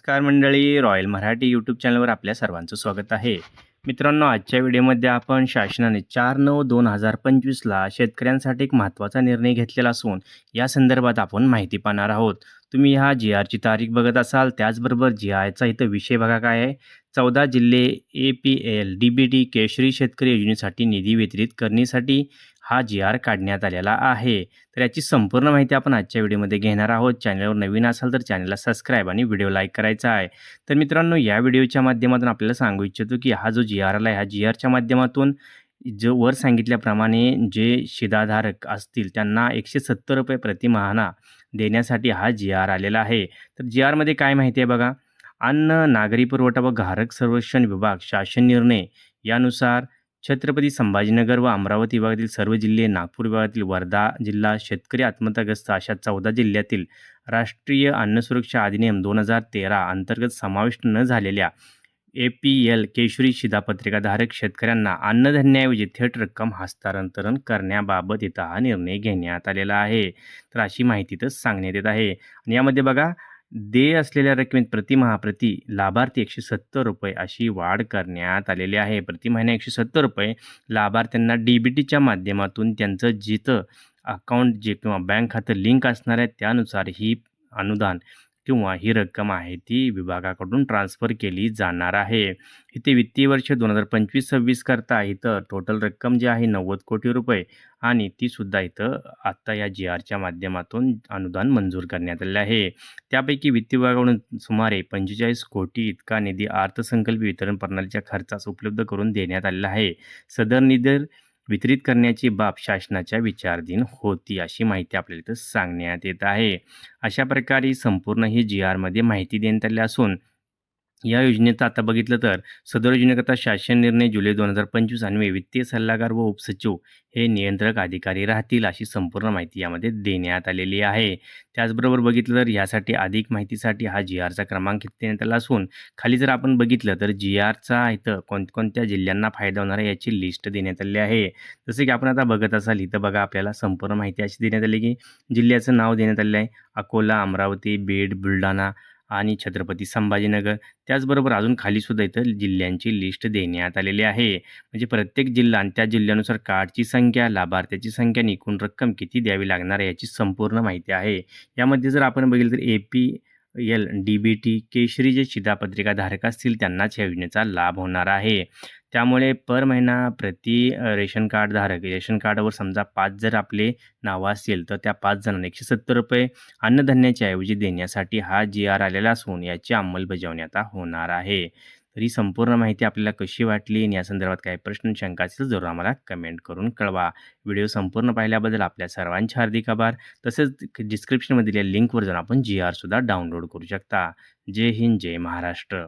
नमस्कार मंडळी. Royal Marathi YouTube चॅनलवर आपल्या सर्वांचं स्वागत आहे. मित्रांनो आजच्या व्हिडिओमध्ये आपण शासनाने चार नऊ दोन हजार पंचवीसला शेतकऱ्यांसाठी एक महत्त्वाचा निर्णय घेतलेला असून या संदर्भात आपण माहिती पाहणार आहोत. तुम्ही ह्या जी आरची तारीख बघत असाल त्याचबरोबर जी आयचा इथं विषय बघा काय आहे. चौदा जिल्हे A P L D B T केशरी शेतकरी योजनेसाठी निधी वितरित करण्यासाठी हा जी आर काढण्यात आलेला आहे. तर याची संपूर्ण माहिती आपण आजच्या व्हिडिओमध्ये घेणार आहोत. चॅनलवर नवीन असाल तर चॅनलला सबस्क्राईब आणि व्हिडिओ लाईक करायचा आहे. तर मित्रांनो या व्हिडिओच्या माध्यमातून आपल्याला सांगू इच्छितो की हा जो जी आर आला आहे ह्या जी आरच्या माध्यमातून जो वर सांगितल्याप्रमाणे जे शिधाधारक असतील त्यांना एकशे सत्तर रुपये प्रतिमाहाना देण्यासाठी हा जी आर आलेला आहे. तर जी आरमध्ये काय माहिती आहे बघा? अन्न नागरी पुरवठा व ग्राहक संरक्षण विभाग शासन निर्णय यानुसार छत्रपती संभाजीनगर व अमरावती विभागातील सर्व जिल्हे नागपूर विभागातील वर्धा जिल्हा शेतकरी आत्महत्याग्रस्त अशा चौदा जिल्ह्यातील राष्ट्रीय अन्न सुरक्षा अधिनियम दोन हजार तेरा अंतर्गत समाविष्ट न झालेल्या ए पी एल केशरी शिधापत्रिकाधारक शेतकऱ्यांना अन्नधान्याऐवजी थेट रक्कम हस्तांतरण करण्याबाबत इथं हा निर्णय घेण्यात आलेला आहे. तर अशी माहिती तर सांगण्यात येत आहे. आणि यामध्ये बघा देय असलेल्या रकमेत प्रतिमहाप्रती लाभार्थी एकशे सत्तर रुपये अशी वाढ करण्यात आलेली आहे. प्रति महिना एकशे सत्तर रुपये लाभार्थ्यांना डी बी टीच्या माध्यमातून त्यांचं जिथं अकाउंट जे किंवा बँक खातं लिंक असणार आहे त्यानुसार ही अनुदान किंवा ही रक्कम आहे ती विभागाकडून ट्रान्स्फर केली जाणार आहे. इथे वित्तीय वर्ष दोन हजार पंचवीस सव्वीस करता इथं टोटल रक्कम जी आहे नव्वद कोटी रुपये आणि तीसुद्धा इथं आत्ता या जी आरच्या माध्यमातून अनुदान मंजूर करण्यात आले आहे. त्यापैकी वित्त विभागाकडून सुमारे पंचेचाळीस कोटी इतका निधी अर्थसंकल्प वितरण प्रणालीच्या खर्चास उपलब्ध करून देण्यात आलेला आहे. सदर निधी वितरित करण्याची बाब शासनाच्या विचारधीन होती अशी माहिती आपल्याला इथं सांगण्यात येत आहे. अशा प्रकारे संपूर्ण ही जी आरमध्ये माहिती देण्यात आली असून या योजनेचं आता बघितलं तर सदर योजनेकरता शासन निर्णय जुलै दोन हजार पंचवीस अन्वये वित्तीय सल्लागार व उपसचिव हे नियंत्रक अधिकारी राहतील अशी संपूर्ण माहिती यामध्ये देण्यात आलेली आहे. त्याचबरोबर बघितलं तर यासाठी अधिक माहितीसाठी हा जी आरचा क्रमांक देण्यात आला असून खाली जर आपण बघितलं तर जी आरचा इथं कोणकोणत्या जिल्ह्यांना फायदा होणार आहे याची लिस्ट देण्यात आली आहे. जसे की आपण आता बघत असाल इथं बघा आपल्याला संपूर्ण माहिती अशी देण्यात आली की जिल्ह्याचं नाव देण्यात आलेलं आहे. अकोला अमरावती बीड बुलढाणा आणि छत्रपती संभाजीनगर. त्याचबरोबर अजून खालीसुद्धा इथं जिल्ह्यांची लिस्ट देण्यात आलेली आहे. म्हणजे प्रत्येक जिल्हा आणि त्या जिल्ह्यानुसार कार्डची संख्या लाभार्थ्याची संख्या आणि एकूण रक्कम किती द्यावी लागणार आहे याची संपूर्ण माहिती आहे. यामध्ये जर आपण बघितलं तर A P L D B T केशरी जे शिधापत्रिका धारक असतील त्यांनाच या योजनेचा लाभ होणार आहे. त्यामुळे पर महिना प्रति रेशन कार्ड धारक रेशन कार्डवर समजा पाच जर आपले नावं असतील तर त्या पाच जणांना एकशे सत्तर रुपये अन्नधान्याच्या ऐवजी देण्यासाठी हा जी आर आलेला असून याची अंमलबजावणी आता होणार आहे. तर ही संपूर्ण माहिती आपल्याला कशी वाटली? आणि या संदर्भात काही प्रश्न शंका असेल जरूर आम्हाला कमेंट करून कळवा. व्हिडिओ संपूर्ण पाहिल्याबद्दल आपल्या सर्वांचे हार्दिक आभार. तसेच डिस्क्रिप्शनमध्ये दिलेल्या लिंकवर जाऊन आपण जी आरसुद्धा डाउनलोड करू शकता. जय हिंद जय महाराष्ट्र.